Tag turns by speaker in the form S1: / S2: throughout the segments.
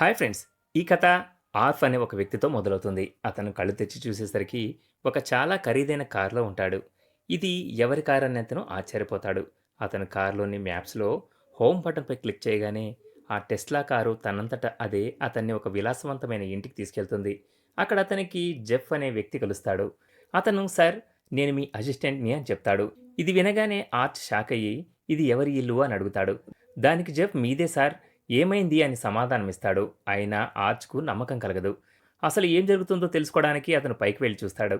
S1: Hi friends ఈ కథ RF అనే ఒక వ్యక్తితో మొదలవుతుంది. అతను కళ్ళు తెచ్చి చూసేసరికి ఒక చాలా ఖరీదైన కారులో ఉంటాడు. ఇది ఎవరి కారు అని అతను ఆశ్చర్యపోతాడు. అతను కారులోని మ్యాప్స్లో హోమ్ బటన్పై క్లిక్ చేయగానే ఆ టెస్లా కారు తనంతట అదే అతన్ని ఒక విలాసవంతమైన ఇంటికి తీసుకెళ్తుంది. అక్కడ అతనికి జెఫ్ అనే వ్యక్తి కలుస్తాడు. అతను సార్ నేను మీ అసిస్టెంట్ని అని చెప్తాడు. ఇది వినగానే ఆర్చ్ షాక్ అయ్యి ఇది ఎవరి ఇల్లు? అని అడుగుతాడు. దానికి జెఫ్ మీదే సార్. ఏమైంది అని సమాధానమిస్తాడు. అయినా ఆర్చ్కు నమ్మకం కలగదు. అసలు ఏం జరుగుతుందో తెలుసుకోవడానికి అతను పైకి వెళ్ళి చూస్తాడు.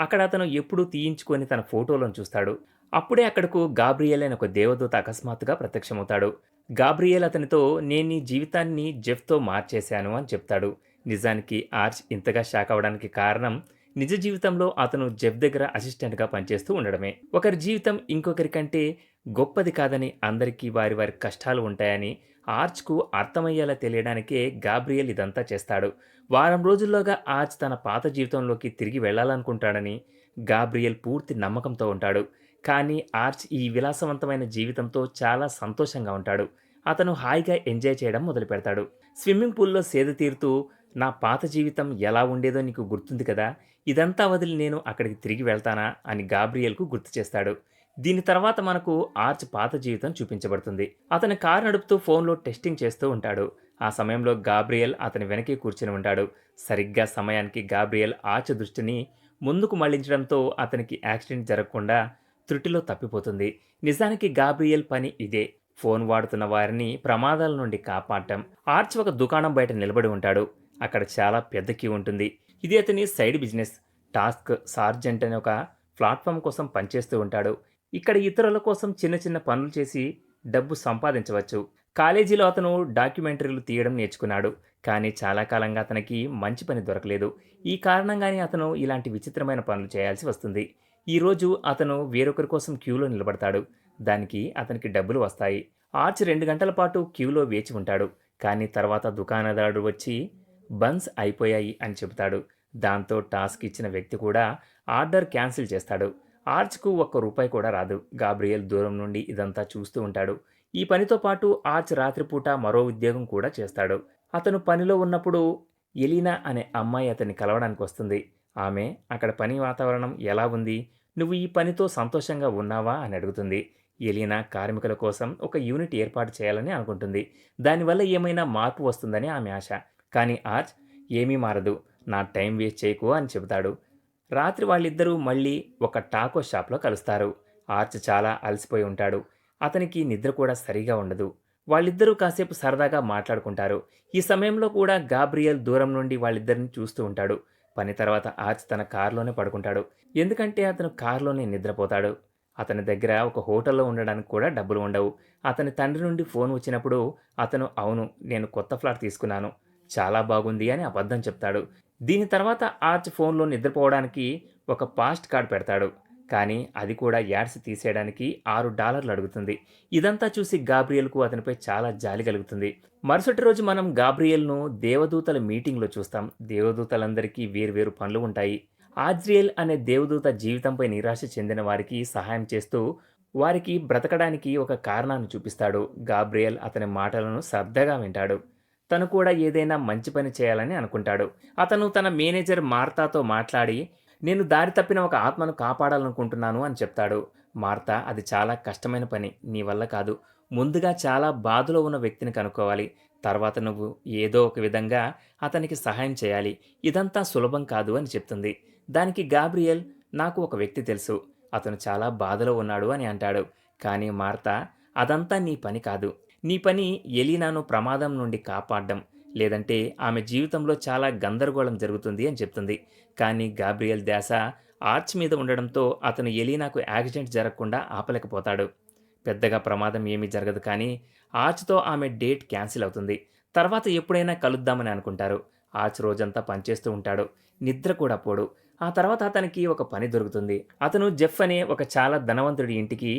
S1: అక్కడ అతను ఎప్పుడూ తీయించుకొని తన ఫోటోలను చూస్తాడు. అప్పుడే అక్కడకు గాబ్రియల్ అనే ఒక దేవదూత అకస్మాత్తుగా ప్రత్యక్షమవుతాడు. గాబ్రియల్ అతనితో నేను నీ జీవితాన్ని జెఫ్తో మార్చేశాను అని చెప్తాడు. నిజానికి ఆర్చ్ ఇంతగా షాక్ అవ్వడానికి కారణం నిజ జీవితంలో అతను జెఫ్ దగ్గర అసిస్టెంట్గా పనిచేస్తూ ఉండడమే. ఒకరి జీవితం ఇంకొకరి కంటే గొప్పది కాదని అందరికీ వారి వారి కష్టాలు ఉంటాయని ఆర్చ్కు అర్థమయ్యేలా తెలియడానికే గాబ్రియల్ ఇదంతా చేస్తాడు. వారం రోజుల్లోగా ఆర్చ్ తన పాత జీవితంలోకి తిరిగి వెళ్ళాలనుకుంటాడని గాబ్రియల్ పూర్తి నమ్మకంతో ఉంటాడు. కానీ ఆర్చ్ ఈ విలాసవంతమైన జీవితంతో చాలా సంతోషంగా ఉంటాడు. అతను హాయిగా ఎంజాయ్ చేయడం మొదలు పెడతాడు స్విమ్మింగ్ పూల్లో సేద తీరుతూ నా పాత జీవితం ఎలా ఉండేదో నీకు గుర్తుంది కదా? ఇదంతా వదిలి నేను అక్కడికి తిరిగి వెళ్తానా? అని గాబ్రియల్కు గుర్తు చేస్తాడు. దీని తర్వాత మనకు ఆర్చ్ పాత జీవితం చూపించబడుతుంది. అతని కారు నడుపుతూ ఫోన్లో టెస్టింగ్ చేస్తూ ఉంటాడు. ఆ సమయంలో గాబ్రియల్ అతని వెనకే కూర్చుని ఉంటాడు. సరిగ్గా సమయానికి గాబ్రియల్ ఆర్చ్ దృష్టిని ముందుకు మళ్ళించడంతో అతనికి యాక్సిడెంట్ జరగకుండా త్రుటిలో తప్పిపోతుంది. నిజానికి గాబ్రియల్ పని ఇదే. ఫోన్ వాడుతున్న వారిని ప్రమాదాల నుండి కాపాడటం. ఆర్చ్ ఒక దుకాణం బయట నిలబడి ఉంటాడు. అక్కడ చాలా పెద్ద క్యూ ఉంటుంది. ఇది అతని సైడ్ బిజినెస్. టాస్క్ సార్జెంట్ అనే ఒక ప్లాట్ఫామ్ కోసం పనిచేస్తూ ఉంటాడు. ఇక్కడ ఇతరుల కోసం చిన్న చిన్న పనులు చేసి డబ్బు సంపాదించవచ్చు. కాలేజీలో అతను డాక్యుమెంటరీలు తీయడం నేర్చుకున్నాడు. కానీ చాలా కాలంగా అతనికి మంచి పని దొరకలేదు. ఈ కారణంగానే అతను ఇలాంటి విచిత్రమైన పనులు చేయాల్సి వస్తుంది. ఈరోజు అతను వేరొకరి కోసం క్యూలో నిలబడతాడు. దానికి అతనికి డబ్బులు వస్తాయి. ఆర్చ్ రెండు గంటల పాటు క్యూలో వేచి ఉంటాడు. కానీ తర్వాత దుకాణదారుడు వచ్చి బన్స్ అయిపోయాయి అని చెబుతాడు. దాంతో టాస్క్ ఇచ్చిన వ్యక్తి కూడా ఆర్డర్ క్యాన్సిల్ చేస్తాడు. ఆర్చ్కు ఒక్క రూపాయి కూడా రాదు. గాబ్రియల్ దూరం నుండి ఇదంతా చూస్తూ ఉంటాడు. ఈ పనితో పాటు ఆర్చ్ రాత్రిపూట మరో ఉద్యోగం కూడా చేస్తాడు. అతను పనిలో ఉన్నప్పుడు ఎలీనా అనే అమ్మాయి అతన్ని కలవడానికి వస్తుంది. ఆమె అక్కడ పని వాతావరణం ఎలా ఉంది? నువ్వు ఈ పనితో సంతోషంగా ఉన్నావా? అని అడుగుతుంది. ఎలీనా కార్మికుల కోసం ఒక యూనిట్ ఏర్పాటు చేయాలని అనుకుంటుంది. దానివల్ల ఏమైనా మార్పు వస్తుందని ఆమె ఆశ. కానీ ఆర్చ్ ఏమీ మారదు. నా టైం వేస్ట్ చేయకు అని చెబుతాడు. రాత్రి వాళ్ళిద్దరూ మళ్ళీ ఒక టాకో షాప్లో కలుస్తారు. ఆర్చ్ చాలా అలసిపోయి ఉంటాడు. అతనికి నిద్ర కూడా సరిగా ఉండదు. వాళ్ళిద్దరూ కాసేపు సరదాగా మాట్లాడుకుంటారు. ఈ సమయంలో కూడా గాబ్రియల్ దూరం నుండి వాళ్ళిద్దరిని చూస్తూ ఉంటాడు. పని తర్వాత ఆర్చ్ తన కారులోనే పడుకుంటాడు. ఎందుకంటే అతను కారులోనే నిద్రపోతాడు. అతని దగ్గర ఒక హోటల్లో ఉండడానికి కూడా డబ్బులు ఉండవు. అతని తండ్రి నుండి ఫోన్ వచ్చినప్పుడు అతను అవును నేను కొత్త ఫ్లాట్ తీసుకున్నాను. చాలా బాగుంది అని అబద్ధం చెప్తాడు. దీని తర్వాత ఆర్చ్ ఫోన్లో నిద్రపోవడానికి ఒక పాస్ట్ కార్డ్ పెడతాడు. కానీ అది కూడా యాడ్స్ తీసేయడానికి ఆరు డాలర్లు అడుగుతుంది. ఇదంతా చూసి గాబ్రియల్కు అతనిపై చాలా జాలి కలుగుతుంది. మరుసటి రోజు మనం గాబ్రియల్ను దేవదూతల మీటింగ్లో చూస్తాం. దేవదూతలందరికీ వేరువేరు పనులు ఉంటాయి. ఆజ్రియల్ అనే దేవదూత జీవితంపై నిరాశ చెందిన వారికి సహాయం చేస్తూ వారికి బ్రతకడానికి ఒక కారణాన్ని చూపిస్తాడు. గాబ్రియల్ అతని మాటలను శ్రద్ధగా వింటాడు. తను కూడా ఏదైనా మంచి పని చేయాలని అనుకుంటాడు. అతను తన మేనేజర్ మార్తాతో మాట్లాడి నేను దారి తప్పిన ఒక ఆత్మను కాపాడాలనుకుంటున్నాను అని చెప్తాడు. మార్తా అది చాలా కష్టమైన పని నీ వల్ల కాదు. ముందుగా చాలా బాధలో ఉన్న వ్యక్తిని కనుక్కోవాలి. తర్వాత నువ్వు ఏదో ఒక విధంగా అతనికి సహాయం చేయాలి. ఇదంతా సులభం కాదు అని చెప్తుంది. దానికి గాబ్రియల్ నాకు ఒక వ్యక్తి తెలుసు. అతను చాలా బాధలో ఉన్నాడు అని అంటాడు. కానీ మార్తా అదంతా నీ పని కాదు. నీ పని ఎలీనాను ప్రమాదం నుండి కాపాడడం లేదంటే ఆమె జీవితంలో చాలా గందరగోళం జరుగుతుంది అని చెప్తుంది. కానీ గాబ్రియల్ ధ్యాస ఆర్చ్ మీద ఉండడంతో అతను ఎలీనాకు యాక్సిడెంట్ జరగకుండా ఆపలేకపోతాడు. పెద్దగా ప్రమాదం ఏమీ జరగదు కానీ ఆర్చ్తో ఆమె డేట్ క్యాన్సిల్ అవుతుంది. తర్వాత ఎప్పుడైనా కలుద్దామని అనుకుంటారు. ఆర్చ్ రోజంతా పనిచేస్తూ ఉంటాడు. నిద్ర కూడా పోడు. ఆ తర్వాత అతనికి ఒక పని దొరుకుతుంది. అతను జెఫ్ అనే ఒక చాలా ధనవంతుడి ఇంటికి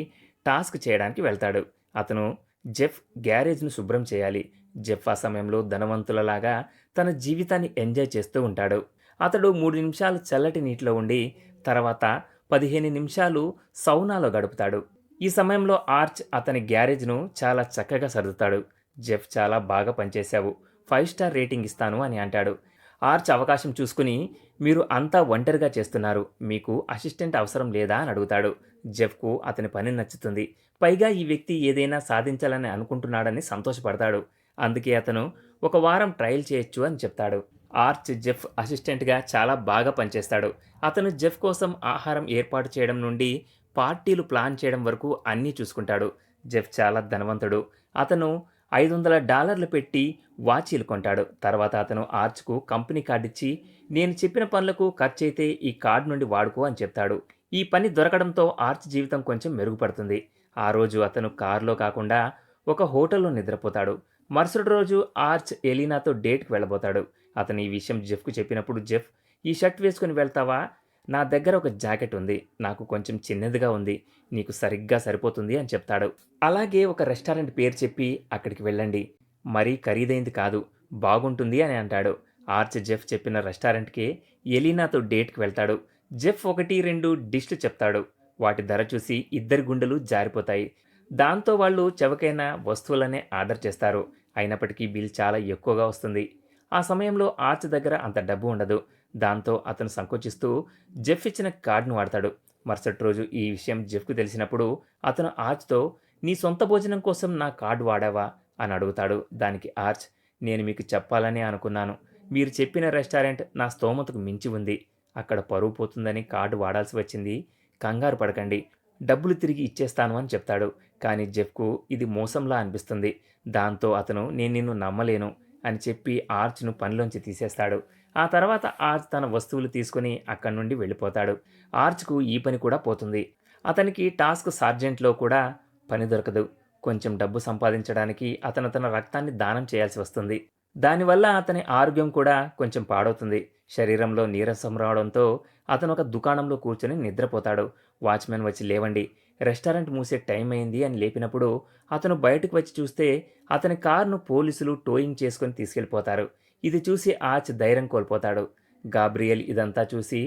S1: టాస్క్ చేయడానికి వెళ్తాడు. అతను జెఫ్ గ్యారేజ్ను శుభ్రం చేయాలి. జెఫ్ ఆ సమయంలో ధనవంతులలాగా తన జీవితాన్ని ఎంజాయ్ చేస్తూ ఉంటాడు. అతడు మూడు నిమిషాలు చల్లటి నీటిలో ఉండి తర్వాత పదిహేను నిమిషాలు సౌనాలో గడుపుతాడు. ఈ సమయంలో ఆర్చ్ అతని గ్యారేజ్ను చాలా చక్కగా సర్దుతాడు. జెఫ్ చాలా బాగా పనిచేశావు. ఫైవ్ స్టార్ రేటింగ్ ఇస్తాను అని అంటాడు. ఆర్చ్ అవకాశం చూసుకుని మీరు అంతా ఒంటరిగా చేస్తున్నారు. మీకు అసిస్టెంట్ అవసరం లేదా అని అడుగుతాడు. జెఫ్కు అతని పని నచ్చుతుంది. పైగా ఈ వ్యక్తి ఏదైనా సాధించాలని అనుకుంటున్నాడని సంతోషపడతాడు. అందుకే అతను ఒక వారం ట్రయల్ చేయొచ్చు అని చెప్తాడు. ఆర్చ్ జెఫ్ అసిస్టెంట్గా చాలా బాగా పనిచేస్తాడు. అతను జెఫ్ కోసం ఆహారం ఏర్పాటు చేయడం నుండి పార్టీలు ప్లాన్ చేయడం వరకు అన్నీ చూసుకుంటాడు. జెఫ్ చాలా ధనవంతుడు. అతను ఐదు వందల డాలర్లు పెట్టి వాచీలు కొంటాడు. తర్వాత అతను ఆర్చ్కు కంపెనీ కార్డు ఇచ్చి నేను చెప్పిన పనులకు ఖర్చు అయితే ఈ కార్డు నుండి వాడుకో అని చెప్తాడు. ఈ పని దొరకడంతో ఆర్చ్ జీవితం కొంచెం మెరుగుపడుతుంది. ఆ రోజు అతను కారులో కాకుండా ఒక హోటల్లో నిద్రపోతాడు. మరుసటి రోజు ఆర్చ్ ఎలీనాతో డేట్కి వెళ్ళబోతాడు. అతను ఈ విషయం జెఫ్కు చెప్పినప్పుడు జెఫ్ ఈ షర్ట్ వేసుకుని వెళ్తావా? నా దగ్గర ఒక జాకెట్ ఉంది. నాకు కొంచెం చిన్నదిగా ఉంది. నీకు సరిగ్గా సరిపోతుంది అని చెప్తాడు. అలాగే ఒక రెస్టారెంట్ పేరు చెప్పి అక్కడికి వెళ్ళండి. మరీ ఖరీదైంది కాదు. బాగుంటుంది అని అంటాడు. ఆర్చ్ జెఫ్ చెప్పిన రెస్టారెంట్కి ఎలీనాతో డేట్కి వెళ్తాడు. జెఫ్ ఒకటి రెండు డిష్లు చెప్తాడు. వాటి ధర చూసి ఇద్దరి గుండెలు జారిపోతాయి. దాంతో వాళ్ళు చవకైన వస్తువులనే ఆర్డర్ చేస్తారు. అయినప్పటికీ బిల్ చాలా ఎక్కువగా వస్తుంది. ఆ సమయంలో ఆర్చ్ దగ్గర అంత డబ్బు ఉండదు. దాంతో అతను సంకోచిస్తూ జెఫ్ ఇచ్చిన కార్డును వాడతాడు. మరుసటి రోజు ఈ విషయం జెఫ్కు తెలిసినప్పుడు అతను ఆర్చ్తో నీ సొంత భోజనం కోసం నా కార్డు వాడావా? అని అడుగుతాడు. దానికి ఆర్చ్ నేను మీకు చెప్పాలని అనుకున్నాను. మీరు చెప్పిన రెస్టారెంట్ నా స్తోమతకు మించి ఉంది. అక్కడ పరువు పోతుందని కార్డు వాడాల్సి వచ్చింది. కంగారు పడకండి. డబ్బులు తిరిగి ఇచ్చేస్తాను అని చెప్తాడు. కానీ జెఫ్కు ఇది మోసంలా అనిపిస్తుంది. దాంతో అతను నేను నిన్ను నమ్మలేను అని చెప్పి ఆర్చ్ను పనిలోంచి తీసేస్తాడు. ఆ తర్వాత ఆర్చ్ తన వస్తువులు తీసుకుని అక్కడి నుండి వెళ్ళిపోతాడు. ఆర్చ్కు ఈ పని కూడా పోతుంది. అతనికి టాస్క్ సార్జెంట్లో కూడా పని దొరకదు. కొంచెం డబ్బు సంపాదించడానికి అతను తన రక్తాన్ని దానం చేయాల్సి వస్తుంది. దానివల్ల అతని ఆరోగ్యం కూడా కొంచెం పాడవుతుంది. శరీరంలో నీరసం రావడంతో అతను ఒక దుకాణంలో కూర్చొని నిద్రపోతాడు. వాచ్మెన్ వచ్చి లేవండి రెస్టారెంట్ మూసే టైం అయింది అని లేపినప్పుడు అతను బయటకు వచ్చి చూస్తే అతని కారును పోలీసులు టోయింగ్ చేసుకొని తీసుకెళ్ళిపోతారు. ఇది చూసి ఆర్చ్ ధైర్యం కోల్పోతాడు. గాబ్రియల్ ఇదంతా చూసి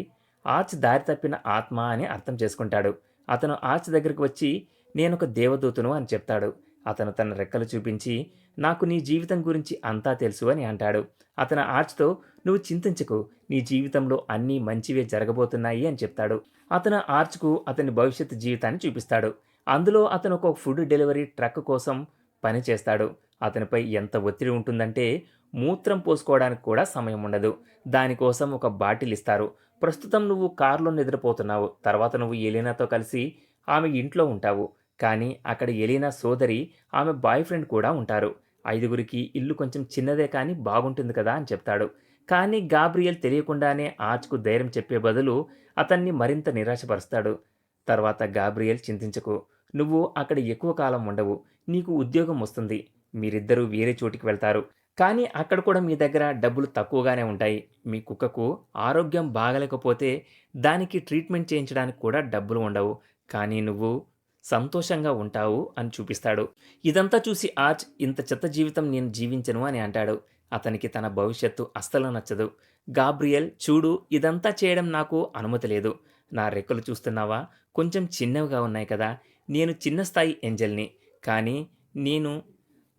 S1: ఆర్చ్ దారి తప్పిన ఆత్మ అని అర్థం చేసుకుంటాడు. అతను ఆర్చ్ దగ్గరికి వచ్చి నేనొక దేవదూతను అని చెప్తాడు. అతను తన రెక్కలు చూపించి నాకు నీ జీవితం గురించి అంతా తెలుసు అని అంటాడు. అతను ఆర్చ్తో నువ్వు చింతించకు. నీ జీవితంలో అన్నీ మంచివే జరగబోతున్నాయి అని చెప్తాడు. అతను ఆర్చ్కు అతని భవిష్యత్ జీవితాన్ని చూపిస్తాడు. అందులో అతను ఒక ఫుడ్ డెలివరీ ట్రక్ కోసం పని చేస్తాడు. అతనిపై ఎంత ఒత్తిడి ఉంటుందంటే మూత్రం పోసుకోవడానికి కూడా సమయం ఉండదు. దానికోసం ఒక బాటిల్ ఇస్తారు. ప్రస్తుతం నువ్వు కారులో నిద్రపోతున్నావు. తర్వాత నువ్వు ఎలీనాతో కలిసి ఆమె ఇంట్లో ఉంటావు. కానీ అక్కడ ఎలీనా సోదరి ఆమె బాయ్ ఫ్రెండ్ కూడా ఉంటారు. ఐదుగురికి ఇల్లు కొంచెం చిన్నదే కానీ బాగుంటుంది కదా అని చెప్తాడు. కానీ గాబ్రియల్ తెలియకుండానే ఆచ్కు ధైర్యం చెప్పే బదులు అతన్ని మరింత నిరాశపరుస్తాడు. తర్వాత గాబ్రియల్ చింతించకు. నువ్వు అక్కడ ఎక్కువ కాలం ఉండవు. నీకు ఉద్యోగం వస్తుంది. మీరిద్దరూ వేరే చోటికి వెళ్తారు. కానీ అక్కడ కూడా మీ దగ్గర డబ్బులు తక్కువగానే ఉంటాయి. మీ కుక్కకు ఆరోగ్యం బాగలేకపోతే దానికి ట్రీట్మెంట్ చేయించడానికి కూడా డబ్బులు ఉండవు. కానీ నువ్వు సంతోషంగా ఉంటావు అని చూపిస్తాడు. ఇదంతా చూసి ఆర్చ్ ఇంత చెత్త జీవితం నేను జీవించను అని అంటాడు. అతనికి తన భవిష్యత్తు అస్సలు నచ్చదు. గాబ్రియల్ చూడు ఇదంతా చేయడం నాకు అనుమతి లేదు. నా రెక్కలు చూస్తున్నావా? కొంచెం చిన్నవిగా ఉన్నాయి కదా. నేను చిన్న స్థాయి ఏంజల్ని. కానీ నేను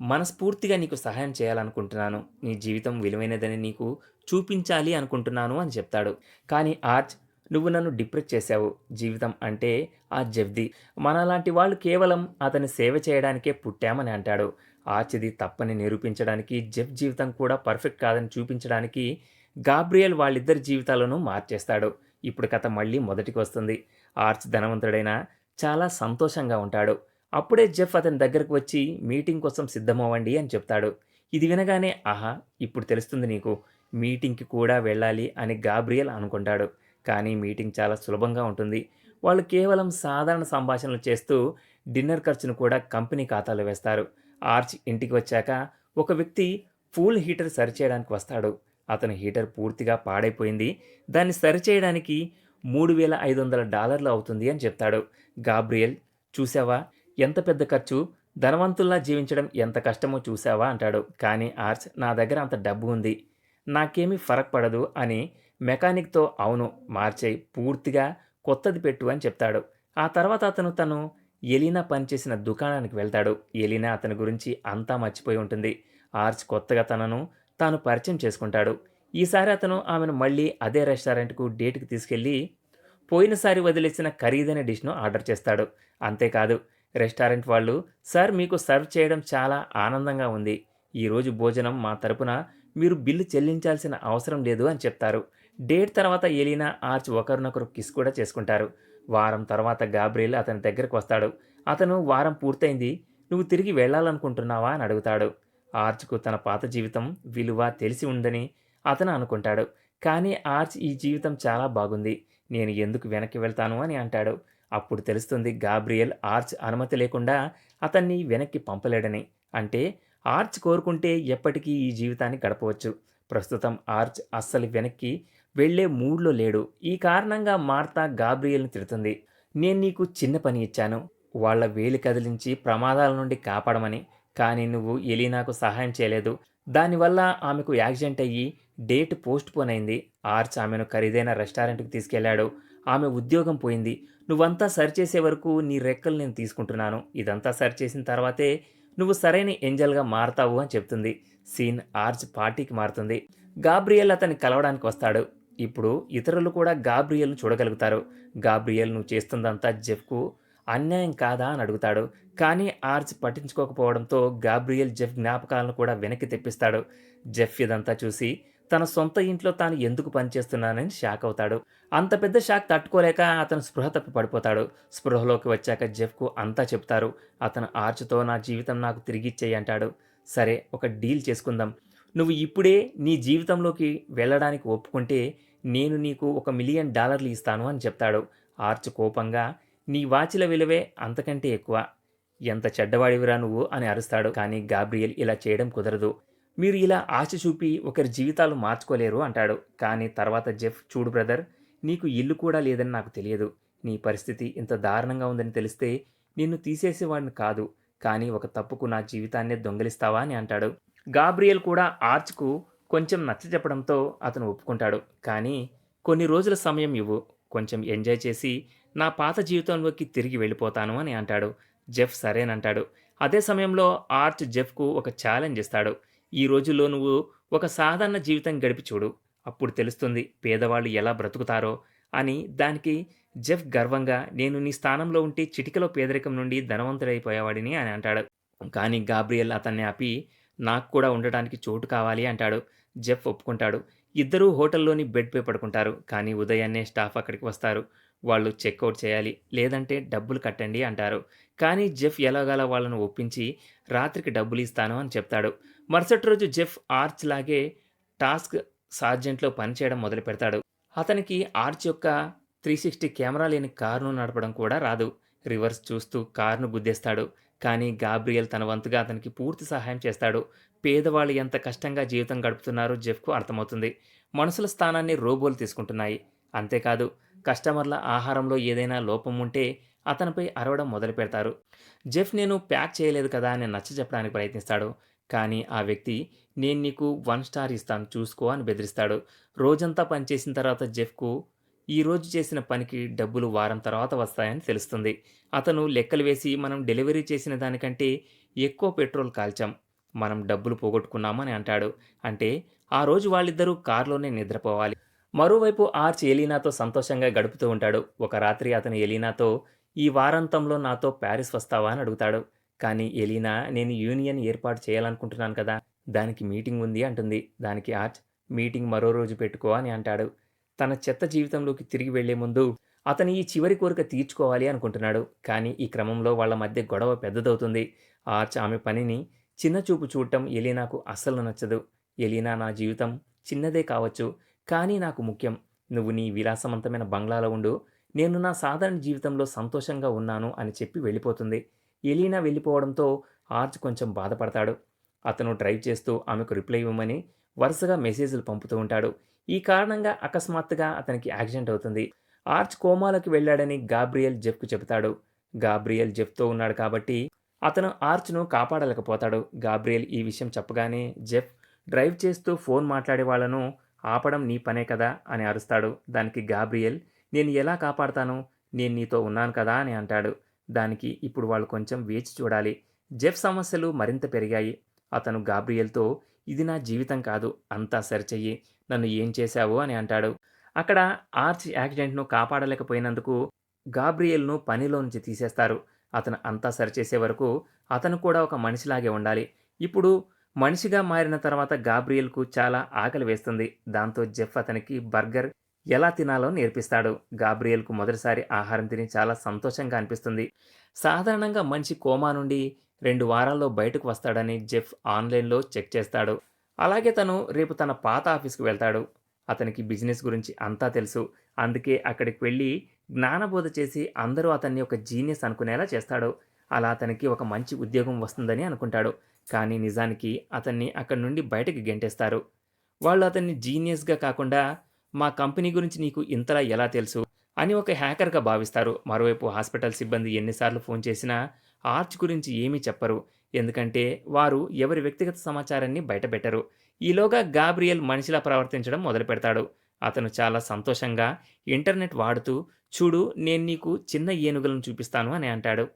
S1: మనస్ఫూర్తిగా నీకు సహాయం చేయాలనుకుంటున్నాను. నీ జీవితం విలువైనదని నీకు చూపించాలి అనుకుంటున్నాను అని చెప్తాడు. కానీ ఆర్చ్ నువ్వు నన్ను డిప్రెస్ చేశావు జీవితం అంటే ఆ జబ్ది మనలాంటి వాళ్ళు కేవలం అతని సేవ చేయడానికే పుట్టామని అంటాడు. ఆచిది తప్పని నిరూపించడానికి జెఫ్ జీవితం కూడా పర్ఫెక్ట్ కాదని చూపించడానికి గాబ్రియల్ వాళ్ళిద్దరి జీవితాలను మార్చేస్తాడు. ఇప్పుడు కథ మళ్ళీ మొదటికి వస్తుంది ఆర్చ్ ధనవంతుడైన చాలా సంతోషంగా ఉంటాడు. అప్పుడే జెఫ్ అతని దగ్గరకు వచ్చి మీటింగ్ కోసం సిద్ధమవ్వండి అని చెప్తాడు. ఇది వినగానే ఆహా ఇప్పుడు తెలుస్తుంది నీకు. మీటింగ్కి కూడా వెళ్ళాలి అని గాబ్రియల్ అనుకుంటాడు. కానీ మీటింగ్ చాలా సులభంగా ఉంటుంది. వాళ్ళు కేవలం సాధారణ సంభాషణలు చేస్తూ డిన్నర్ ఖర్చును కూడా కంపెనీ ఖాతాలో వేస్తారు. ఆర్చ్ ఇంటికి వచ్చాక ఒక వ్యక్తి పూల్ హీటర్ సరిచేయడానికి వస్తాడు. అతని హీటర్ పూర్తిగా పాడైపోయింది. దాన్ని సరిచేయడానికి మూడు వేల ఐదు వందల డాలర్లు అవుతుంది అని చెప్తాడు. గాబ్రియల్ చూసావా ఎంత పెద్ద ఖర్చు? ధనవంతుల్లా జీవించడం ఎంత కష్టమో చూసావా అంటాడు. కానీ ఆర్చ్ నా దగ్గర అంత డబ్బు ఉంది. నాకేమీ ఫరక్ పడదు అని మెకానిక్తో అవును మార్చేయి పూర్తిగా కొత్తది పెట్టు అని చెప్తాడు. ఆ తర్వాత అతను తను ఎలీనా పనిచేసిన దుకాణానికి వెళ్తాడు. ఎలీనా అతని గురించి అంతా మర్చిపోయి ఉంటుంది. ఆర్చ్ కొత్తగా తనను తాను పరిచయం చేసుకుంటాడు. ఈసారి అతను ఆమెను మళ్ళీ అదే రెస్టారెంట్కు డేట్కి తీసుకెళ్ళి పోయినసారి వదిలేసిన ఖరీదైన డిష్ను ఆర్డర్ చేస్తాడు. అంతేకాదు రెస్టారెంట్ వాళ్ళు సార్ మీకు సర్వ్ చేయడం చాలా ఆనందంగా ఉంది. ఈరోజు భోజనం మా తరపున మీరు బిల్లు చెల్లించాల్సిన అవసరం లేదు అని చెప్తారు. డేట్ తర్వాత ఎలీనా ఆర్చ్ ఒకరినొకరు కిస్ కూడా చేసుకుంటారు. వారం తర్వాత గాబ్రియల్ అతని దగ్గరకు వస్తాడు. అతను వారం పూర్తయింది నువ్వు తిరిగి వెళ్ళాలనుకుంటున్నావా? అని అడుగుతాడు. ఆర్చ్కు తన పాత జీవితం విలువ తెలిసి ఉందని అతను అనుకుంటాడు. కానీ ఆర్చ్ ఈ జీవితం చాలా బాగుంది నేను ఎందుకు వెనక్కి వెళ్తాను? అని అంటాడు. అప్పుడు తెలుస్తుంది గాబ్రియల్ ఆర్చ్ అనుమతి లేకుండా అతన్ని వెనక్కి పంపలేడని. అంటే ఆర్చ్ కోరుకుంటే ఎప్పటికీ ఈ జీవితాన్ని గడపవచ్చు. ప్రస్తుతం ఆర్చ్ అస్సలు వెనక్కి వెళ్ళే మూడ్లో లేడు. ఈ కారణంగా మార్తా గాబ్రియల్ని తిడుతుంది. నేను నీకు చిన్న పని ఇచ్చాను. వాళ్ళ వేలి కదిలించి ప్రమాదాల నుండి కాపాడమని. కానీ నువ్వు ఎలీనాకు సహాయం చేయలేదు. దానివల్ల ఆమెకు యాక్సిడెంట్ అయ్యి డేట్ పోస్ట్ పోన్ అయింది. ఆర్చ్ ఆమెను ఖరీదైన రెస్టారెంట్కి తీసుకెళ్ళాడు ఆమె ఉద్యోగం పోయింది. నువ్వంతా సరిచేసే వరకు నీ రెక్కలు నేను తీసుకుంటున్నాను. ఇదంతా సరిచేసిన తర్వాతే నువ్వు సరైన ఏంజల్గా మారతావు అని చెప్తుంది. సీన్ ఆర్చ్ పార్టీకి మారుతుంది. గాబ్రియల్ అతన్ని కలవడానికి వస్తాడు. ఇప్పుడు ఇతరులు కూడా గాబ్రియల్ను చూడగలుగుతారు. గాబ్రియల్ నువ్వు చేస్తుందంతా జెఫ్కు అన్యాయం కాదా అని అడుగుతాడు. కానీ ఆర్చ్ పట్టించుకోకపోవడంతో గాబ్రియల్ జెఫ్ జ్ఞాపకాలను కూడా వెనక్కి తెప్పిస్తాడు. జెఫ్ ఇదంతా చూసి తన సొంత ఇంట్లో తాను ఎందుకు పనిచేస్తున్నానని షాక్ అవుతాడు. అంత పెద్ద షాక్ తట్టుకోలేక అతను స్పృహ తప్పి పడిపోతాడు. స్పృహలోకి వచ్చాక జెఫ్కు అంతా చెప్తారు. అతను ఆర్చ్తో నా జీవితం నాకు తిరిగిచ్చేయి అంటాడు. సరే ఒక డీల్ చేసుకుందాం. నువ్వు ఇప్పుడే నీ జీవితంలోకి వెళ్ళడానికి ఒప్పుకుంటే నేను నీకు ఒక మిలియన్ డాలర్లు ఇస్తాను అని చెప్తాడు. ఆర్చ్ కోపంగా నీ వాచిల విలువే అంతకంటే ఎక్కువ. ఎంత చెడ్డవాడివిరా నువ్వు అని అరుస్తాడు. కానీ గాబ్రియల్ ఇలా చేయడం కుదరదు. మీరు ఇలా ఆశ చూపి ఒకరి జీవితాలు మార్చుకోలేరు అంటాడు. కానీ తర్వాత జెఫ్ చూడు బ్రదర్ నీకు ఇల్లు కూడా లేదని నాకు తెలియదు. నీ పరిస్థితి ఇంత దారుణంగా ఉందని తెలిస్తే నిన్ను తీసేసేవాడిని కాదు. కానీ ఒక తప్పుకు నా జీవితాన్నే దొంగిలిస్తావా అని అంటాడు. గాబ్రియల్ కూడా ఆర్చ్కు కొంచెం నచ్చ చెప్పడంతో అతను ఒప్పుకుంటాడు. కానీ కొన్ని రోజుల సమయం ఇవ్వు. కొంచెం ఎంజాయ్ చేసి నా పాత జీవితంలోకి తిరిగి వెళ్ళిపోతాను అని అంటాడు. జెఫ్ సరేనంటాడు. అదే సమయంలో ఆర్చ్ జెఫ్కు ఒక ఛాలెంజ్ ఇస్తాడు. ఈ రోజుల్లో నువ్వు ఒక సాధారణ జీవితం గడిపి చూడు. అప్పుడు తెలుస్తుంది పేదవాళ్ళు ఎలా బ్రతుకుతారో అని దానికి జెఫ్ గర్వంగా నేను నీ స్థానంలో ఉంటే చిటికలో పేదరికం నుండి ధనవంతుడైపోయేవాడిని అని అంటాడు. కానీ గాబ్రియల్ అతన్ని ఆపి నాకు కూడా ఉండటానికి చోటు కావాలి అంటాడు. జెఫ్ ఒప్పుకుంటాడు. ఇద్దరూ హోటల్లోని బెడ్పై పడుకుంటారు. కానీ ఉదయాన్నే స్టాఫ్ అక్కడికి వస్తారు. వాళ్ళు చెక్అవుట్ చేయాలి. లేదంటే డబ్బులు కట్టండి అంటారు. కానీ జెఫ్ ఎలాగలా వాళ్ళను ఒప్పించి రాత్రికి డబ్బులు ఇస్తాను అని చెప్తాడు. మరుసటి రోజు జెఫ్ ఆర్చ్ లాగే టాస్క్ సార్జెంట్లో పనిచేయడం మొదలు పెడతాడు. అతనికి ఆర్చ్ యొక్క త్రీ సిక్స్టీ కెమెరా లేని కారును నడపడం కూడా రాదు. రివర్స్ చూస్తూ కారును గుద్దేస్తాడు. కానీ గాబ్రియల్ తన వంతుగా అతనికి పూర్తి సహాయం చేస్తాడు. పేదవాళ్ళు ఎంత కష్టంగా జీవితం గడుపుతున్నారో జెఫ్కు అర్థమవుతుంది. మనుషుల స్థానాన్ని రోబోలు తీసుకుంటున్నాయి. అంతేకాదు కస్టమర్ల ఆహారంలో ఏదైనా లోపం ఉంటే అతనిపై అరవడం మొదలు పెడతారు. జెఫ్ నేను ప్యాక్ చేయలేదు కదా అని నచ్చ చెప్పడానికి ప్రయత్నిస్తాడు. కానీ ఆ వ్యక్తి నేను నీకు వన్ స్టార్ ఇస్తాను చూసుకో అని బెదిరిస్తాడు. రోజంతా పనిచేసిన తర్వాత జెఫ్కు ఈ రోజు చేసిన పనికి డబ్బులు వారం తర్వాత వస్తాయని తెలుస్తుంది. అతను లెక్కలు వేసి మనం డెలివరీ చేసిన దానికంటే ఎక్కువ పెట్రోల్ కాల్చాం. మనం డబ్బులు పోగొట్టుకున్నామని అంటాడు. అంటే ఆ రోజు వాళ్ళిద్దరూ కారులోనే నిద్రపోవాలి. మరోవైపు ఆర్చ్ ఎలీనాతో సంతోషంగా గడుపుతూ ఉంటాడు. ఒక రాత్రి అతను ఎలీనాతో ఈ వారాంతంలో నాతో ప్యారిస్ వస్తావా? అని అడుగుతాడు. కానీ ఎలీనా నేను యూనియన్ ఏర్పాటు చేయాలనుకుంటున్నాను కదా. దానికి మీటింగ్ ఉంది అంటుంది. దానికి ఆర్చ్ మీటింగ్ మరో రోజు పెట్టుకో అని అంటాడు. తన చెత్త జీవితంలోకి తిరిగి వెళ్ళే ముందు అతని ఈ చివరి కోరిక తీర్చుకోవాలి అనుకుంటున్నాడు. కానీ ఈ క్రమంలో వాళ్ళ మధ్య గొడవ పెద్దదవుతుంది. ఆర్చ్ ఆమె పనిని చిన్న చూపు చూడటం ఎలీనాకు అస్సలు నచ్చదు. ఎలీనా నా జీవితం చిన్నదే కావచ్చు కానీ నాకు ముఖ్యం. నువ్వు నీ విలాసవంతమైన బంగ్లాలో ఉండు. నేను నా సాధారణ జీవితంలో సంతోషంగా ఉన్నాను అని చెప్పి వెళ్ళిపోతుంది. ఎలీనా వెళ్ళిపోవడంతో ఆర్చ్ కొంచెం బాధపడతాడు. అతను డ్రైవ్ చేస్తూ ఆమెకు రిప్లై ఇవ్వమని వరుసగా మెసేజ్లు పంపుతూ ఉంటాడు. ఈ కారణంగా అకస్మాత్తుగా అతనికి యాక్సిడెంట్ అవుతుంది. ఆర్చ్ కోమాలోకి వెళ్ళాడని గాబ్రియల్ జెఫ్కు చెబుతాడు. గాబ్రియల్ జెఫ్తో ఉన్నాడు కాబట్టి అతను ఆర్చ్ను కాపాడలేకపోతాడు. గాబ్రియల్ ఈ విషయం చెప్పగానే జెఫ్ డ్రైవ్ చేస్తూ ఫోన్ మాట్లాడే వాళ్ళను ఆపడం నీ పనే కదా అని అరుస్తాడు. దానికి గాబ్రియల్ నేను ఎలా కాపాడతాను? నేను నీతో ఉన్నాను కదా అని అంటాడు. దానికి ఇప్పుడు వాళ్ళు కొంచెం వేచి చూడాలి. జెఫ్ సమస్యలు మరింత పెరిగాయి. అతను గాబ్రియల్తో ఇది నా జీవితం కాదు అంతా సరిచెయ్యి నన్ను ఏం చేశావు అని అంటాడు. అక్కడ ఆర్చ్ యాక్సిడెంట్ను కాపాడలేకపోయినందుకు గాబ్రియల్ను పనిలో నుంచి తీసేస్తారు. అతను అంతా సరిచేసే వరకు అతను కూడా ఒక మనిషిలాగే ఉండాలి. ఇప్పుడు మనిషిగా మారిన తర్వాత గాబ్రియల్కు చాలా ఆకలి వేస్తుంది. దాంతో జెఫ్ అతనికి బర్గర్ ఎలా తినాలో నేర్పిస్తాడు. గాబ్రియల్కు మొదటిసారి ఆహారం తిని చాలా సంతోషంగా అనిపిస్తుంది. సాధారణంగా మనిషి కోమా నుండి రెండు వారాల్లో బయటకు వస్తాడని జెఫ్ ఆన్లైన్లో చెక్ చేస్తాడు. అలాగే తను రేపు తన పాత ఆఫీస్కి వెళ్తాడు. అతనికి బిజినెస్ గురించి అంతా తెలుసు. అందుకే అక్కడికి వెళ్ళి జ్ఞానబోధ చేసి అందరూ అతన్ని ఒక జీనియస్ అనుకునేలా చేస్తాడు. అలా అతనికి ఒక మంచి ఉద్యోగం వస్తుందని అనుకుంటాడు. కానీ నిజానికి అతన్ని అక్కడి నుండి బయటకు గెంటేస్తారు. వాళ్ళు అతన్ని జీనియస్గా కాకుండా మా కంపెనీ గురించి నీకు ఇంతలా ఎలా తెలుసు? అని ఒక హ్యాకర్గా భావిస్తారు. మరోవైపు హాస్పిటల్ సిబ్బంది ఎన్నిసార్లు ఫోన్ చేసినా ఆర్చ్ గురించి ఏమీ చెప్పరు. ఎందుకంటే వారు ఎవరి వ్యక్తిగత సమాచారాన్ని బయటపెట్టరు. ఈలోగా గాబ్రియల్ మనిషిలా ప్రవర్తించడం మొదలు పెడతాడు అతను చాలా సంతోషంగా ఇంటర్నెట్ వాడుతూ చూడు నేను నీకు చిన్న ఏనుగులను చూపిస్తాను అని అంటాడు.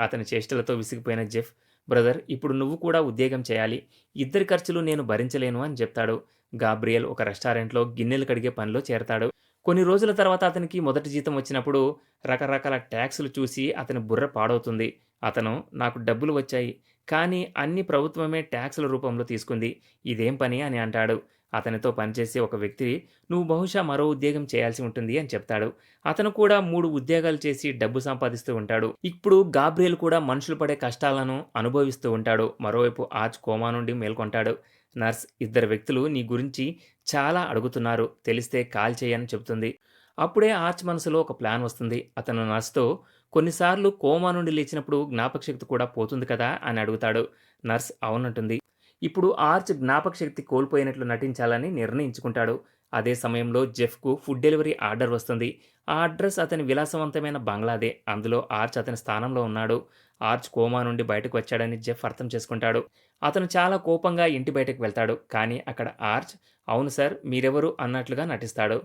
S1: అతని చేష్టలతో విసిగిపోయిన జెఫ్ బ్రదర్ ఇప్పుడు నువ్వు కూడా ఉద్యోగం చేయాలి. ఇద్దరి ఖర్చులు నేను భరించలేను అని చెప్తాడు. గాబ్రియల్ ఒక రెస్టారెంట్లో గిన్నెలు కడిగే పనిలో చేరతాడు. కొన్ని రోజుల తర్వాత అతనికి మొదటి జీతం వచ్చినప్పుడు రకరకాల ట్యాక్సులు చూసి అతని బుర్ర పాడవుతుంది. అతను నాకు డబ్బులు వచ్చాయి కానీ అన్ని ప్రభుత్వమే ట్యాక్సుల రూపంలో తీసుకుంది. ఇదేం పని? అని అంటాడు. అతనితో పనిచేసే ఒక వ్యక్తి నువ్వు బహుశా మరో ఉద్యోగం చేయాల్సి ఉంటుంది అని చెప్తాడు. అతను కూడా మూడు ఉద్యోగాలు చేసి డబ్బు సంపాదిస్తూ ఉంటాడు. ఇప్పుడు గాబ్రియల్ కూడా మనుషులు పడే కష్టాలను అనుభవిస్తూ ఉంటాడు. మరోవైపు ఆజ్ కోమా నుండి మేల్కొంటాడు. నర్స్ ఇద్దరు వ్యక్తులు నీ గురించి చాలా అడుగుతున్నారు తెలిస్తే కాల్ చేయని చెబుతుంది. అప్పుడే ఆర్చ్ మనసులో ఒక ప్లాన్ వస్తుంది. అతను నర్స్తో కొన్నిసార్లు కోమా నుండి లేచినప్పుడు జ్ఞాపకశక్తి కూడా పోతుంది కదా? అని అడుగుతాడు. నర్స్ అవునంటుంది. ఇప్పుడు ఆర్చ్ జ్ఞాపకశక్తి కోల్పోయినట్లు నటించాలని నిర్ణయించుకుంటాడు. అదే సమయంలో జెఫ్కు ఫుడ్ డెలివరీ ఆర్డర్ వస్తుంది. ఆ అడ్రస్ అతని విలాసవంతమైన బంగ్లాదే. అందులో ఆర్చ్ అతని స్థానంలో ఉన్నాడు. ఆర్చ్ కోమా నుండి బయటకు వచ్చాడని జెఫ్ అర్థం చేసుకుంటాడు. అతను చాలా కోపంగా ఇంటి బయటకు వెళ్తాడు. కానీ అక్కడ ఆర్చ్ అవును సార్ మీరెవరు? అన్నట్లుగా నటిస్తాడు.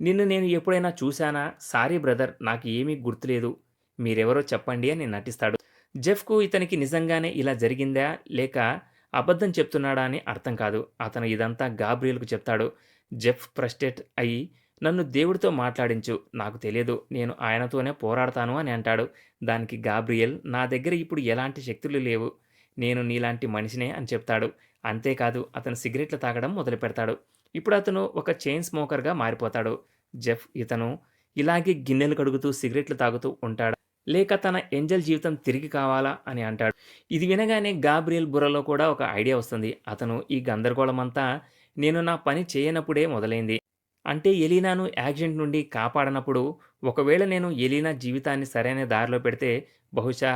S1: నిన్ను నేను ఎప్పుడైనా చూశానా? సారీ బ్రదర్ నాకు ఏమీ గుర్తులేదు. మీరెవరో చెప్పండి అని నటిస్తాడు. జెఫ్కు ఇతనికి నిజంగానే ఇలా జరిగిందా? లేక అబద్ధం చెప్తున్నాడా అని అర్థం కాదు. అతను ఇదంతా గాబ్రియల్కు చెప్తాడు. జెఫ్ ఫ్రస్ట్రేట్ అయ్యి నన్ను దేవుడితో మాట్లాడించు. నాకు తెలియదు నేను ఆయనతోనే పోరాడతాను అని అంటాడు. దానికి గాబ్రియల్ నా దగ్గర ఇప్పుడు ఎలాంటి శక్తులు లేవు. నేను నీలాంటి మనిషినే అని చెప్తాడు. అంతేకాదు అతను సిగరెట్లు తాగడం మొదలు పెడతాడు ఇప్పుడు అతను ఒక చైన్ స్మోకర్గా మారిపోతాడు. జెఫ్ ఇతను ఇలాగే గిన్నెలు కడుగుతూ సిగరెట్లు తాగుతూ ఉంటాడు. లేక తన ఏంజల్ జీవితం తిరిగి కావాలా అని అంటాడు. ఇది వినగానే గాబ్రియల్ బుర్రలో కూడా ఒక ఐడియా వస్తుంది. అతను ఈ గందరగోళమంతా నేను నా పని చేయనప్పుడే మొదలైంది. అంటే ఎలీనాను యాక్సిడెంట్ నుండి కాపాడనప్పుడు ఒకవేళ నేను ఎలీనా జీవితాన్ని సరైన దారిలో పెడితే బహుశా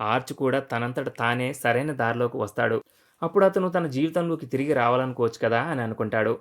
S1: ఆర్చ్ కూడా తనంతట తానే సరైన దారిలోకి వస్తాడు. అప్పుడు అతను తన జీవితంలోకి తిరిగి రావాలనుకోవచ్చు కదా అని అనుకుంటాడు.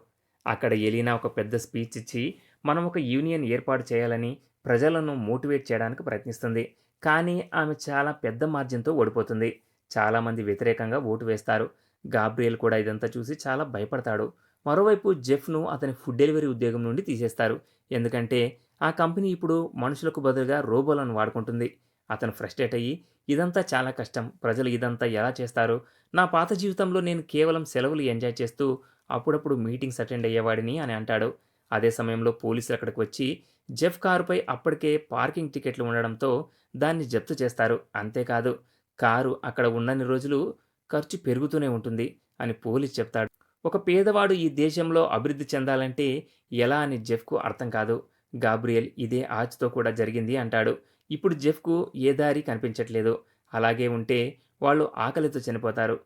S1: అక్కడ ఎలీనా ఒక పెద్ద స్పీచ్ ఇచ్చి మనం ఒక యూనియన్ ఏర్పాటు చేయాలని ప్రజలను మోటివేట్ చేయడానికి ప్రయత్నిస్తుంది. కానీ ఆమె చాలా పెద్ద మార్జిన్తో ఓడిపోతుంది. చాలామంది వ్యతిరేకంగా ఓటు వేస్తారు. గాబ్రియల్ కూడా ఇదంతా చూసి చాలా భయపడతాడు. మరోవైపు జెఫ్ను అతని ఫుడ్ డెలివరీ ఉద్యోగం నుండి తీసేస్తారు. ఎందుకంటే ఆ కంపెనీ ఇప్పుడు మనుషులకు బదులుగా రోబోలను వాడుకుంటుంది. అతను ఫ్రస్ట్రేట్ అయ్యి ఇదంతా చాలా కష్టం. ప్రజలు ఇదంతా ఎలా చేస్తారు? నా పాత జీవితంలో నేను కేవలం సెలవులు ఎంజాయ్ చేస్తూ అప్పుడప్పుడు మీటింగ్స్ అటెండ్ అయ్యేవాడిని అని అంటాడు. అదే సమయంలో పోలీసులు అక్కడికి వచ్చి జెఫ్ కారుపై అప్పటికే పార్కింగ్ టికెట్లు ఉండడంతో దాన్ని జప్తు చేస్తారు. అంతేకాదు కారు అక్కడ ఉన్నన్ని రోజులు ఖర్చు పెరుగుతూనే ఉంటుంది అని పోలీస్ చెప్తాడు. ఒక పేదవాడు ఈ దేశంలో అభివృద్ధి చెందాలంటే ఎలా అని జెఫ్కు అర్థం కాదు. గాబ్రియల్ ఇదే ఆచ్తో కూడా జరిగింది అంటాడు. ఇప్పుడు జెఫ్కు ఏ దారి కనిపించట్లేదు. అలాగే ఉంటే వాళ్ళు ఆకలితో చనిపోతారు.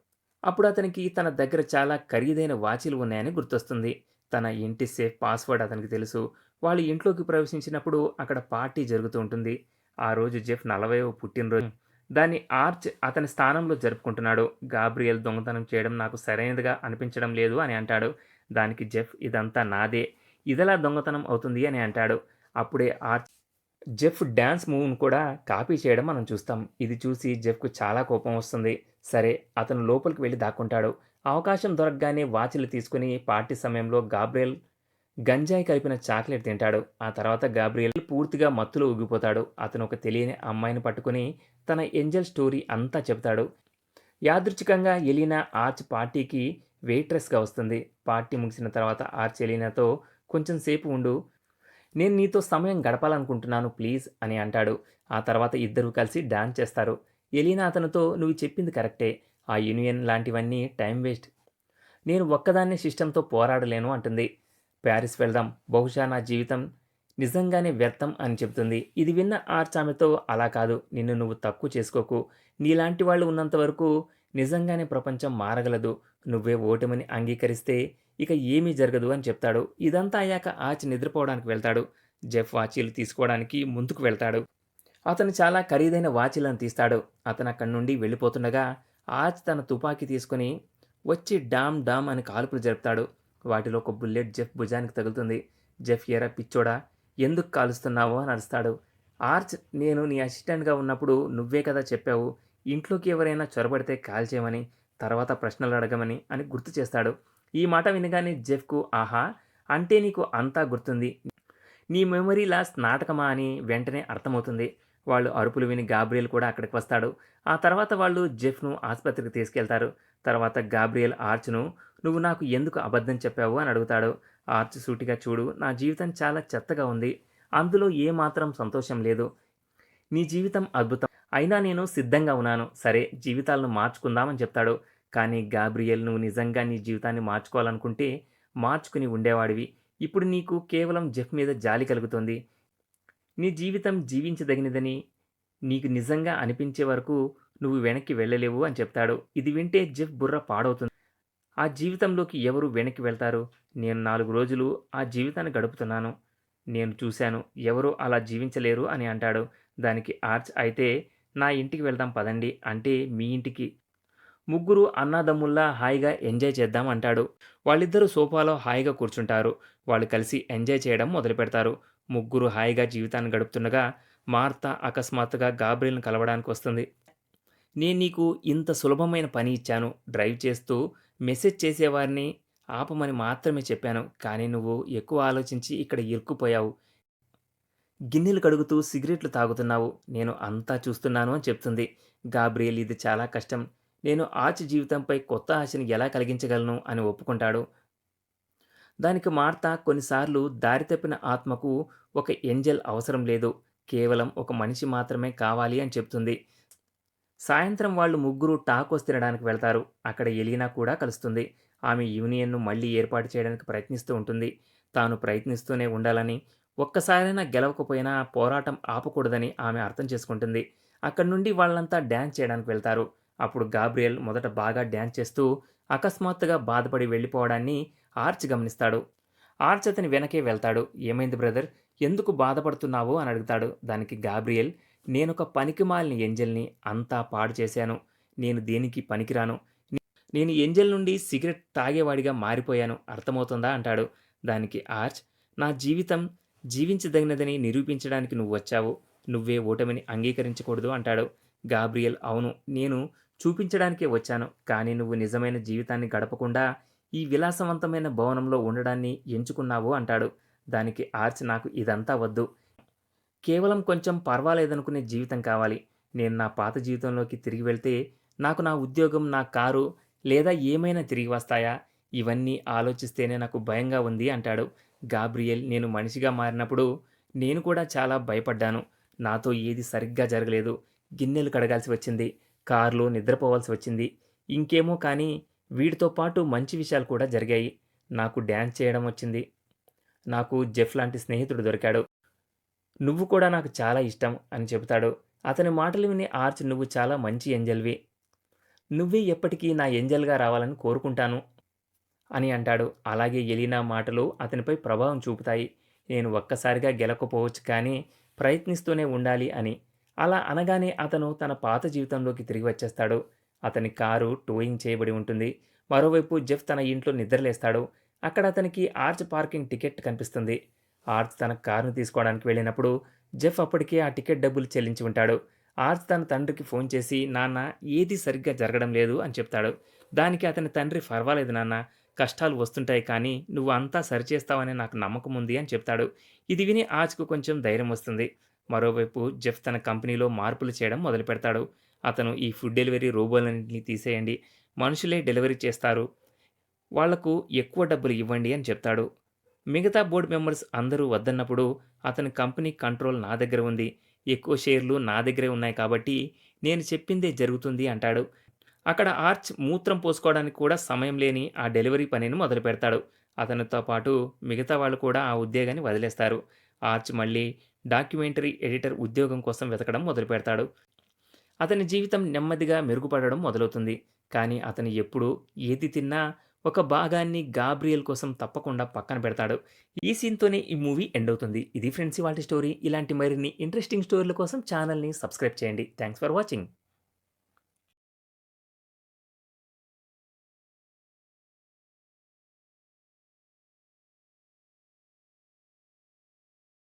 S1: అప్పుడు అతనికి తన దగ్గర చాలా ఖరీదైన వాచీలు ఉన్నాయని గుర్తొస్తుంది. తన ఇంటి సేఫ్ పాస్వర్డ్ అతనికి తెలుసు. వాళ్ళు ఇంట్లోకి ప్రవేశించినప్పుడు అక్కడ పార్టీ జరుగుతూ ఉంటుంది. ఆ రోజు జెఫ్ నలభైవ పుట్టినరోజు. దాన్ని ఆర్చ్ అతని స్థానంలో జరుపుకుంటున్నాడు. గాబ్రియల్ దొంగతనం చేయడం నాకు సరైనదిగా అనిపించడం లేదు అని అంటాడు. దానికి జెఫ్ ఇదంతా నాదే. ఇదెలా దొంగతనం అవుతుంది? అని అంటాడు. అప్పుడే ఆర్చ్ జెఫ్ డ్యాన్స్ మూవ్ను కూడా కాపీ చేయడం మనం చూస్తాం. ఇది చూసి జెఫ్కు చాలా కోపం వస్తుంది. సరే అతను లోపలికి వెళ్ళి దాక్కుంటాడు. అవకాశం దొరకగానే వాచ్లు తీసుకుని పార్టీ సమయంలో గాబ్రియల్ గంజాయి కలిపిన చాక్లెట్ తింటాడు. ఆ తర్వాత గాబ్రియల్ పూర్తిగా మత్తులో ఊగిపోతాడు. అతను ఒక తెలియని అమ్మాయిని పట్టుకుని తన ఏంజల్ స్టోరీ అంతా చెప్తాడు యాదృచ్ఛికంగా ఎలీనా ఆర్చ్ పార్టీకి వెయిట్రెస్గా వస్తుంది. పార్టీ ముగిసిన తర్వాత ఆర్చ్ ఎలీనాతో కొంచెం సేపు ఉండు. నేను నీతో సమయం గడపాలనుకుంటున్నాను ప్లీజ్ అని అంటాడు. ఆ తర్వాత ఇద్దరూ కలిసి డాన్స్ చేస్తారు. ఎలీనా అతనితో నువ్వు చెప్పింది కరెక్టే. ఆ యూనియన్ లాంటివన్నీ టైం వేస్ట్. నేను ఒక్కదాన్నే సిస్టంతో పోరాడలేను అంటుంది. ప్యారిస్ వెళ్దాం. బహుశా నా జీవితం నిజంగానే వ్యర్థం అని చెబుతుంది. ఇది విన్న ఆర్చ్ ఆమెతో అలా కాదు. నిన్ను నువ్వు తక్కువ చేసుకోకు. నీలాంటి వాళ్ళు ఉన్నంత వరకు నిజంగానే ప్రపంచం మారగలదు. నువ్వే ఓటమిని అంగీకరిస్తే ఇక ఏమీ జరగదు అని చెప్తాడు. ఇదంతా అయ్యాక ఆర్చ్ నిద్రపోవడానికి వెళ్తాడు. జెఫ్ వాచీలు తీసుకోవడానికి ముందుకు వెళ్తాడు. అతను చాలా ఖరీదైన వాచీలను తీస్తాడు. అతను అక్కడి నుండి వెళ్ళిపోతుండగా ఆర్చ్ తన తుపాకీ తీసుకుని వచ్చి డామ్ డామ్ అని కాల్పులు జరుపుతాడు. వాటిలో ఒక బుల్లెట్ జెఫ్ భుజానికి తగులుతుంది. జెఫ్ ఎరా పిచ్చోడా ఎందుకు కాలుస్తున్నావో? అని అరుస్తాడు. ఆర్చ్ నేను నీ అసిస్టెంట్గా ఉన్నప్పుడు నువ్వే కదా చెప్పావు ఇంట్లోకి ఎవరైనా చొరబడితే కాల్చేయమని తర్వాత ప్రశ్నలు అడగమని అని గుర్తు చేస్తాడు. ఈ మాట వినగానే జెఫ్కు ఆహా అంటే నీకు అంతా గుర్తుంది. నీ మెమరీ లాస్ నాటకమా? అని వెంటనే అర్థమవుతుంది. వాళ్ళు అరుపులు విని గాబ్రియల్ కూడా అక్కడికి వస్తాడు. ఆ తర్వాత వాళ్ళు జెఫ్ను ఆసుపత్రికి తీసుకెళ్తారు. తర్వాత గాబ్రియల్ ఆర్చ్ను నువ్వు నాకు ఎందుకు అబద్ధం చెప్పావు? అని అడుగుతాడు. ఆర్చ్ సూటిగా చూడు నా జీవితం చాలా చెత్తగా ఉంది. అందులో ఏమాత్రం సంతోషం లేదు. నీ జీవితం అద్భుతం. అయినా నేను సిద్ధంగా ఉన్నాను. సరే జీవితాలను మార్చుకుందామని చెప్తాడు. కానీ గాబ్రియల్ నువ్వు నిజంగా నీ జీవితాన్ని మార్చుకోవాలనుకుంటే మార్చుకుని ఉండేవాడివి. ఇప్పుడు నీకు కేవలం జెఫ్ మీద జాలి కలుగుతుంది. నీ జీవితం జీవించదగినదని నీకు నిజంగా అనిపించే వరకు నువ్వు వెనక్కి వెళ్ళలేవు అని చెప్తాడు. ఇది వింటే జెఫ్ బుర్ర పాడవుతుంది. ఆ జీవితంలోకి ఎవరు వెనక్కి వెళ్తారు? నేను నాలుగు రోజులు ఆ జీవితాన్ని గడుపుతున్నాను. నేను చూశాను ఎవరు అలా జీవించలేరు అని అంటాడు. దానికి ఆర్చ్ అయితే నా ఇంటికి వెళ్దాం పదండి అంటే మీ ఇంటికి. ముగ్గురు అన్నాదమ్ముల్లా హాయిగా ఎంజాయ్ చేద్దాం అంటాడు. వాళ్ళిద్దరూ సోఫాలో హాయిగా కూర్చుంటారు. వాళ్ళు కలిసి ఎంజాయ్ చేయడం మొదలు పెడతారు ముగ్గురు హాయిగా జీవితాన్ని గడుపుతుండగా మార్త అకస్మాత్తుగా గాబ్రియల్ని కలవడానికి వస్తుంది. నేను నీకు ఇంత సులభమైన పని ఇచ్చాను. డ్రైవ్ చేస్తూ మెసేజ్ చేసేవారిని ఆపమని మాత్రమే చెప్పాను. కానీ నువ్వు ఎక్కువ ఆలోచించి ఇక్కడ ఇరుక్కుపోయావు. గిన్నెలు కడుగుతూ సిగరెట్లు తాగుతున్నావు. నేను అంతా చూస్తున్నాను అని చెప్తుంది. గాబ్రియల్ ఇది చాలా కష్టం. నేను ఆచి జీవితంపై కొత్త ఆశని ఎలా కలిగించగలను? అని ఒప్పుకుంటాడు. దానికి మార్త కొన్నిసార్లు దారితప్పిన ఆత్మకు ఒక ఏంజల్ అవసరం లేదు. కేవలం ఒక మనిషి మాత్రమే కావాలి అని చెప్తుంది. సాయంత్రం వాళ్ళు ముగ్గురు టాకోస్ తినడానికి వెళ్తారు. అక్కడ ఎలీనా కూడా కలుస్తుంది. ఆమె యూనియన్ను మళ్ళీ ఏర్పాటు చేయడానికి ప్రయత్నిస్తూ ఉంటుంది. తాను ప్రయత్నిస్తూనే ఉండాలని ఒక్కసారైనా గెలవకపోయినా పోరాటం ఆపకూడదని ఆమె అర్థం చేసుకుంటుంది. అక్కడి నుండి వాళ్ళంతా డ్యాన్స్ చేయడానికి వెళ్తారు. అప్పుడు గాబ్రియల్ మొదట బాగా డ్యాన్స్ చేస్తూ అకస్మాత్తుగా బాధపడి వెళ్ళిపోవడాన్ని ఆర్చ్ గమనిస్తాడు. ఆర్చ్ అతని వెనకే వెళ్తాడు. ఏమైంది బ్రదర్? ఎందుకు బాధపడుతున్నావు? అని అడుగుతాడు. దానికి గాబ్రియల్ నేనొక పనికిమాలిన ఎంజల్ని అంతా పాడు చేశాను. నేను దేనికి పనికిరాను? నేను ఎంజల్ నుండి సిగరెట్ తాగేవాడిగా మారిపోయాను. అర్థమవుతుందా? అంటాడు. దానికి ఆర్చ్ నా జీవితం జీవించదగినదని నిరూపించడానికి నువ్వు వచ్చావు. నువ్వే ఓటమిని అంగీకరించకూడదు అంటాడు. గాబ్రియల్ అవును నేను చూపించడానికే వచ్చాను. కానీ నువ్వు నిజమైన జీవితాన్ని గడపకుండా ఈ విలాసవంతమైన భవనంలో ఉండడాన్ని ఎంచుకున్నావు అంటాడు. దానికి ఆర్చ్ నాకు ఇదంతా వద్దు. కేవలం కొంచెం పర్వాలేదనుకునే జీవితం కావాలి. నేను నా పాత జీవితంలోకి తిరిగి వెళ్తే నాకు నా ఉద్యోగం నా కారు లేదా ఏమైనా తిరిగి వస్తాయా? ఇవన్నీ ఆలోచిస్తేనే నాకు భయంగా ఉంది అంటాడు. గాబ్రియల్ నేను మనిషిగా మారినప్పుడు నేను కూడా చాలా భయపడ్డాను. నాతో ఏది సరిగ్గా జరగలేదు. గిన్నెలు కడగాల్సి వచ్చింది. కారులో నిద్రపోవాల్సి వచ్చింది. ఇంకేమో కానీ వీటితో పాటు మంచి విషయాలు కూడా జరిగాయి. నాకు డ్యాన్స్ చేయడం వచ్చింది. నాకు జెఫ్ లాంటి స్నేహితుడు దొరికాడు. నువ్వు కూడా నాకు చాలా ఇష్టం అని చెబుతాడు. అతని మాటలు విని ఆర్చ్ నువ్వు చాలా మంచి ఎంజల్వి నువ్వే ఎప్పటికీ నా ఎంజల్గా రావాలని కోరుకుంటాను అని అంటాడు. అలాగే ఎలీనా మాటలు అతనిపై ప్రభావం చూపుతాయి. నేను ఒక్కసారిగా గెలకపోవచ్చు కానీ ప్రయత్నిస్తూనే ఉండాలి అని. అలా అనగానే అతను తన పాత జీవితంలోకి తిరిగి వచ్చేస్తాడు. అతని కారు టోయింగ్ చేయబడి ఉంటుంది. మరోవైపు జెఫ్ తన ఇంట్లో నిద్రలేస్తాడు. అక్కడ అతనికి ఆర్చ్ పార్కింగ్ టికెట్ కనిపిస్తుంది. ఆర్చ్ తన కారును తీసుకోవడానికి వెళ్ళినప్పుడు జెఫ్ అప్పటికే ఆ టికెట్ డబ్బులు చెల్లించి ఉంటాడు. ఆర్చ్ తన తండ్రికి ఫోన్ చేసి నాన్న ఏది సరిగ్గా జరగడం లేదు అని చెప్తాడు. దానికి అతని తండ్రి పర్వాలేదు నాన్న కష్టాలు వస్తుంటాయి కానీ నువ్వు అంతా సరిచేస్తావని నాకు నమ్మకం ఉంది అని చెప్తాడు. ఇది విని ఆజ్కు కొంచెం ధైర్యం వస్తుంది. మరోవైపు జెఫ్ తన కంపెనీలో మార్పులు చేయడం మొదలు పెడతాడు అతను ఈ ఫుడ్ డెలివరీ రోబోలన్నింటినీ తీసేయండి మనుషులే డెలివరీ చేస్తారు వాళ్ళకు ఎక్కువ డబ్బులు ఇవ్వండి అని చెప్తాడు. మిగతా బోర్డ్ మెంబర్స్ అందరూ వద్దన్నప్పుడు అతని కంపెనీ కంట్రోల్ నా దగ్గర ఉంది. ఎక్కువ షేర్లు నా దగ్గరే ఉన్నాయి కాబట్టి నేను చెప్పిందే జరుగుతుంది అంటాడు. అక్కడ ఆర్చ్ మూత్రం పోసుకోవడానికి కూడా సమయం లేని ఆ డెలివరీ పనిని మొదలు పెడతాడు అతనితో పాటు మిగతా వాళ్ళు కూడా ఆ ఉద్యోగాన్ని వదిలేస్తారు. ఆర్చ్ మళ్ళీ డాక్యుమెంటరీ ఎడిటర్ ఉద్యోగం కోసం వెతకడం మొదలు పెడతాడు అతని జీవితం నెమ్మదిగా మెరుగుపడడం మొదలవుతుంది. కానీ అతను ఎప్పుడు ఏది తిన్నా ఒక భాగాన్ని గాబ్రియల్ కోసం తప్పకుండా పక్కన పెడతాడు. ఈ సీన్‌తోనే ఈ మూవీ ఎండ్ అవుతుంది. ఇది ఫ్రెండ్స్ ఇవాల్టి స్టోరీ. ఇలాంటి మరిన్ని ఇంట్రెస్టింగ్ స్టోరీల కోసం ఛానల్ని సబ్స్క్రైబ్ చేయండి. Thanks for watching.